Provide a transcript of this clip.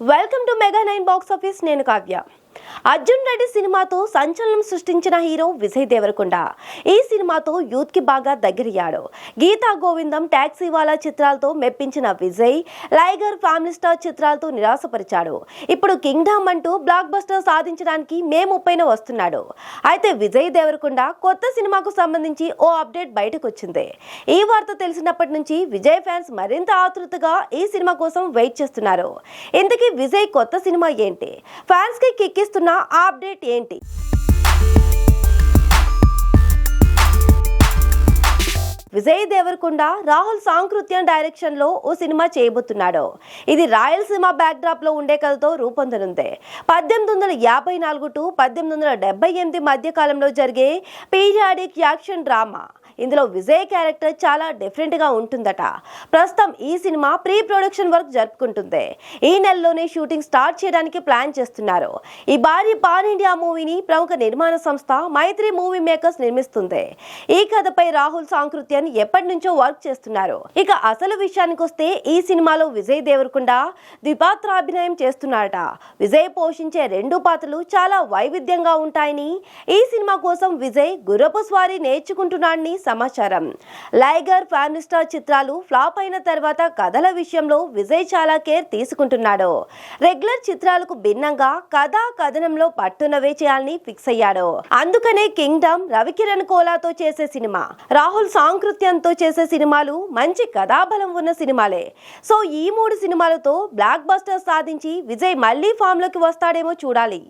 welcome to mega nine box office నేను Kavya Arjun Reddy సినిమాతో సంచలనం సృష్టించిన హీరో విజయ్ దేవరకొండ. ఈ సినిమాతో యూత్కి బాగా దగ్గరయ్యాడు. గీతా గోవిందం ట్యాక్సీ వాలా చిత్రాలతో మెప్పించిన విజయ్ లైగర్ ఫ్యామిలీ స్టార్ చిత్రాలతో నిరాశపరిచాడు. ఇప్పుడు కింగ్డమ్ అంటూ బ్లాక్ బస్టర్ సాధించడానికి మే ముప్పైన వస్తున్నాడు. అయితే విజయ్ దేవరకొండ కొత్త సినిమాకు సంబంధించి ఓ అప్డేట్ బయటకు వచ్చింది ఈ వార్త తెలిసినప్పటి నుంచి విజయ్ ఫ్యాన్స్ మరింత ఆతృతగా ఈ సినిమా కోసం వెయిట్ చేస్తున్నారు. ఇంతకీ విజయ్ కొత్త సినిమా ఏంటి? ఫ్యాన్స్కి కిక్కి అందిస్తున్న అప్డేట్ ఏంటి? విజయ్ దేవరకొండ రాహుల్ సాంకృత్యం డైరెక్షన్లో ఓ సినిమా చేయబోతున్నాడు. ఇది రాయలసీమ బ్యాక్ డ్రాప్లో ఉండే కథతో రూపొందనుంది. పద్దెనిమిది వందల యాభై నాలుగు టు పద్దెనిమిది వందల డెబ్బై ఎనిమిది మధ్య కాలంలో జరిగే పీరియాడిక్ యాక్షన్ డ్రామా. ఇందులో విజయ్ క్యారెక్టర్ చాలా డిఫరెంట్గా ఉంటుందట. ప్రస్తుతం ఈ సినిమా ప్రీ ప్రొడక్షన్ వర్క్ జరుపుకుంటుంది. ఈ నెలలోనే షూటింగ్ స్టార్ట్ చేయడానికి ప్లాన్ చేస్తున్నారు. ఈ భారీ పాన్ ఇండియా మూవీని ప్రముఖ నిర్మాణ సంస్థ మైత్రి మూవీ మేకర్స్ నిర్మిస్తుంది. ఈ కథపై రాహుల్ సాంకృత్యాన్ని ఎప్పటి నుంచో వర్క్ చేస్తున్నారు. ఇక అసలు విషయానికి వస్తే ఈ సినిమాలో విజయ్ దేవరకొండ ద్విపాత్రాభినయం చేస్తున్నారట. విజయ్ పోషించే రెండు పాత్రలు చాలా వైవిధ్యంగా ఉంటాయని ఈ సినిమా కోసం విజయ్ గుర్రపు స్వారీ నేర్చుకుంటున్నాడని సమాచారం. లైగర్ ఫ్యామిలీ స్టార్ చిత్రాలు ఫ్లాప్ అయిన తర్వాత కథల విషయంలో విజయ్ చాలా కేర్ తీసుకుంటున్నాడు. రెగ్యులర్ చిత్రాలకు భిన్నంగా కథా కథనంలో పట్టునవే చేయాలని ఫిక్స్ అయ్యాడు. అందుకనే కింగ్డమ్ రవికిరణ్ కోలాతో చేసే సినిమా రాహుల్ సాంకృత్యంతో చేసే సినిమాలు మంచి కథాబలం ఉన్న సినిమాలే. సో ఈ మూడు సినిమాలతో బ్లాక్ బస్టర్ సాధించి విజయ్ మళ్ళీ ఫామ్లోకి వస్తాడేమో చూడాలి.